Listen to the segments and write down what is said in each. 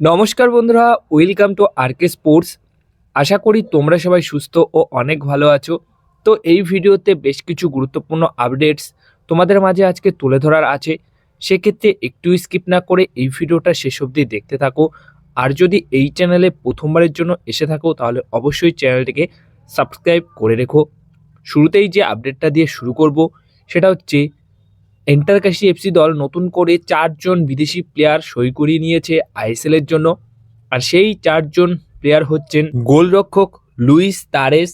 নমস্কার বন্ধুরা welcome to RK sports আশা করি তোমরা সবাই সুস্থ ও অনেক ভালো আছো। তো এই ভিডিওতে বেশ কিছু গুরুত্বপূর্ণ আপডেটস তোমাদের মাঝে আজকে তুলে ধরার আছে। সেক্ষেত্রে একটু স্কিপ না করে এই ভিডিওটা শেষ অবধি দেখতে থাকো। আর যদি এই চ্যানেলে প্রথমবারের জন্য এসে থাকো, তাহলে অবশ্যই চ্যানেলটিকে সাবস্ক্রাইব করে রেখো। শুরুতেই যে আপডেটটা দিয়ে শুরু করব, সেটা হচ্ছে এন্টারকাশি এফসি দল নতুন করে চারজন বিদেশি প্লেয়ার সই করিয়ে নিয়েছে আইএসএলের জন্য। আর সেই চারজন প্লেয়ার হচ্ছেন গোলরক্ষক Luis Tares,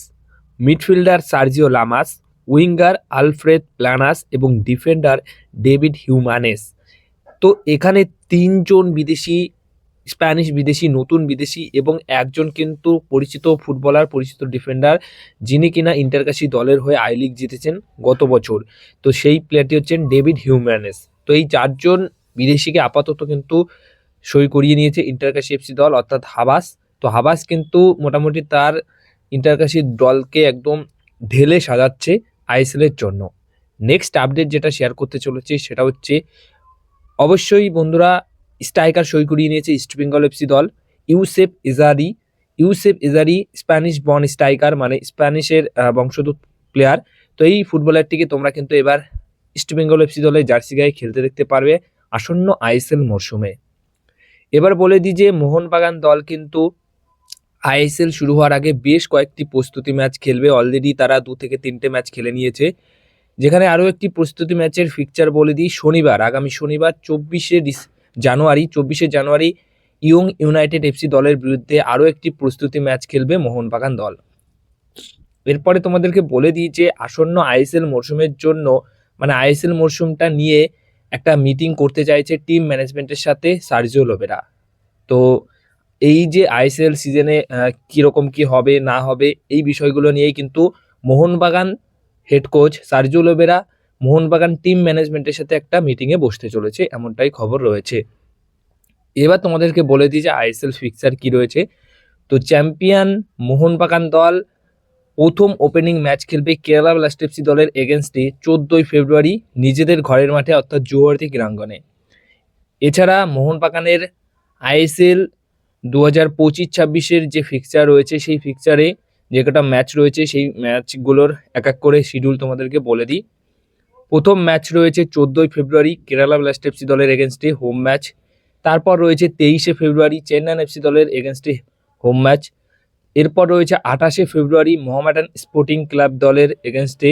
midfielder Sergio Lamas, winger Alfred Planas এবং ডিফেন্ডার ডেভিড হিউমানেস। তো এখানে তিনজন বিদেশি স্প্যানিশ বিদেশি, নতুন বিদেশি এবং একজন কিন্তু পরিচিত ফুটবলার, পরিচিত ডিফেন্ডার যিনি কিনা ইন্টারকাশি দলের হয়ে আই লিগ জিতেছেন গত বছর। তো সেই প্লেয়ারটি হচ্ছেন ডেভিড হিউম্যানেস তো এই চারজন বিদেশিকে আপাতত কিন্তু সই করিয়ে নিয়েছে ইন্টারকাশি এফসি দল, অর্থাৎ হাবাস। তো হাবাস কিন্তু মোটামুটি তার ইন্টারকাশি দলকে একদম ঢেলে সাজাচ্ছে আইএসএলের জন্য। নেক্সট আপডেট যেটা শেয়ার করতে চলেছে সেটা হচ্ছে, অবশ্যই বন্ধুরা স্ট্রাইকার সই করিয়ে নিয়েছে ইস্ট বেঙ্গল এফসি দল। Youssef Ezzejjari Youssef Ezzejjari Spanish born striker মানে স্প্যানিশের বংশোদ্ভূত প্লেয়ার তো এই ফুটবলারটিকে তোমরা কিন্তু এবার ইস্ট বেঙ্গল এফসি দলের জার্সি গায়ে খেলতে দেখতে পারবে আসন্ন আইএসএল মরশুমে এবার বলে দিই যে মোহনবাগান দল কিন্তু আইএসএল শুরু হওয়ার আগে বেশ কয়েকটি প্রস্তুতি ম্যাচ খেলবে। অলরেডি তারা দু থেকে তিনটে ম্যাচ খেলে নিয়েছে। যেখানে আরও একটি প্রস্তুতি ম্যাচের ফিকচার বলে দিই শনিবার। আগামী শনিবার চব্বিশে জানুয়ারি, চব্বিশে জানুয়ারি, ইয়ং ইউনাইটেড এফসি দলের বিরুদ্ধে আরও একটি প্রস্তুতি ম্যাচ খেলবে মোহনবাগান দল। এরপরে তোমাদেরকে বলে দিই যে, আসন্ন আইএসএল মরশুমের জন্য মানে আইএসএল মরশুমটা নিয়ে একটা মিটিং করতে চাইছে টিম ম্যানেজমেন্টের সাথে সার্জিও লোবেরা। তো এই যে আইএসএল সিজনে কীরকম কী হবে, না হবে, এই বিষয়গুলো নিয়েই কিন্তু Mohun Bagan head coach Sergio Lobera Mohun Bagan team ম্যানেজমেন্টের সাথে একটা মিটিংয়ে বসতে চলেছে, এমনটাই খবর রয়েছে। এবার তোমাদেরকে বলে দিই যে আইএসএল ফিক্সার কি রয়েছে। তো চ্যাম্পিয়ন মোহনবাগান দল প্রথম ওপেনিং ম্যাচ খেলবে কেরালা ব্লাস্টেপসি দলের এগেনস্টে চোদ্দোই ফেব্রুয়ারি নিজেদের ঘরের মাঠে, অর্থাৎ জুয়ার্তি ক্রীড়াঙ্গনে। এছাড়া মোহনবাগানের আইএসএল দু হাজার পঁচিশ ছাব্বিশের যে ফিক্সচার রয়েছে, সেই ফিক্সচারে যে কটা ম্যাচ রয়েছে, সেই ম্যাচগুলোর এক এক করে শিডিউল তোমাদেরকে বলে দিই। প্রথম ম্যাচ রয়েছে চোদ্দোই ফেব্রুয়ারি কেরালা ব্লাস্ট এফসি দলের এগেনস্টে হোম ম্যাচ তারপর রয়েছে তেইশে ফেব্রুয়ারি চেন্নাইন এফসি দলের এগেনস্টে হোম ম্যাচ এরপর রয়েছে আঠাশে ফেব্রুয়ারি মোহামেডান স্পোর্টিং ক্লাব দলের এগেনস্টে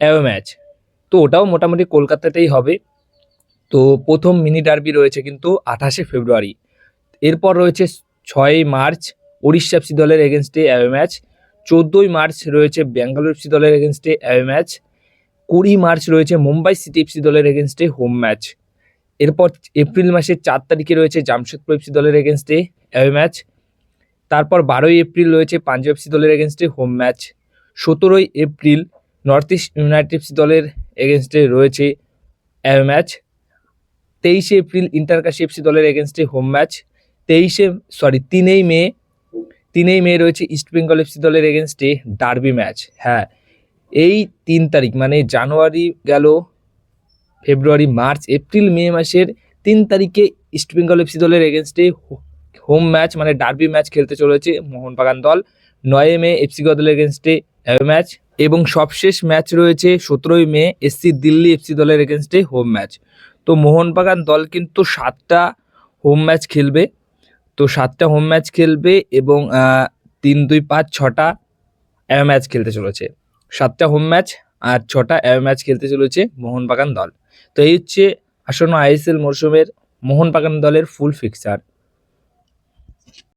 অ্যাওয়ে ম্যাচ তো ওটাও মোটামুটি কলকাতাতেই হবে। তো প্রথম মিনি ডার্বি রয়েছে কিন্তু আঠাশে ফেব্রুয়ারি। এরপর রয়েছে ছয়ই মার্চ উড়িষ্যা এফসি দলের এগেনস্টে অ্যাওয়ে ম্যাচ চোদ্দোই মার্চ রয়েছে ব্যাঙ্গালোর এফসি দলের এগেনস্টে অ্যাওয়ে ম্যাচ কুড়ি মার্চ রয়েছে মুম্বাই সিটি এফসি দলের এগেনস্টে হোম ম্যাচ এরপর এপ্রিল মাসের চার তারিখে রয়েছে জামশেদপুর এফসি দলের এগেনস্টে অ্যাওয়ে ম্যাচ তারপর বারোই এপ্রিল রয়েছে পাঞ্জাব এফসি দলের এগেনস্টে হোম ম্যাচ সতেরোই April North East United FC দলের এগেনস্টে রয়েছে অ্যাওয়ে ম্যাচ তেইশে এপ্রিল ইন্টারকাশি এফসি দলের এগেনস্টে হোম ম্যাচ তেইশে সরি তিনেই মে তিনেই মে রয়েছে ইস্ট বেঙ্গল এফসি দলের এগেনস্টে ডার্বি ম্যাচ হ্যাঁ এই তিন তারিখ মানে জানুয়ারি গেল, ফেব্রুয়ারি, মার্চ, এপ্রিল, মে মাসের তিন তারিখে ইস্ট বেঙ্গল এফসি দলের এগেনস্টে হোম ম্যাচ মানে ডার্বি ম্যাচ খেলতে চলেছে মোহনবাগান দল। নয় মে এফসি দলের এগেনস্টে ম্যাচ এবং সবশেষ ম্যাচ রয়েছে সতেরোই মে এসসি দিল্লি এফসি দলের এগেনস্টে হোম ম্যাচ। তো মোহনবাগান দল কিন্তু সাতটা হোম ম্যাচ খেলবে। তো সাতটা হোম ম্যাচ খেলবে এবং তিন, দুই, পাঁচ, ছটা ম্যাচ খেলতে চলেছে। সাতটা হোম ম্যাচ আর ছটা অ্যাওয়ে ম্যাচ খেলতে চলেছে মোহনবাগান দল। তো এই হচ্ছে আসন্ন আইএসএল মরশুমের মোহনবাগান দলের ফুল ফিক্সার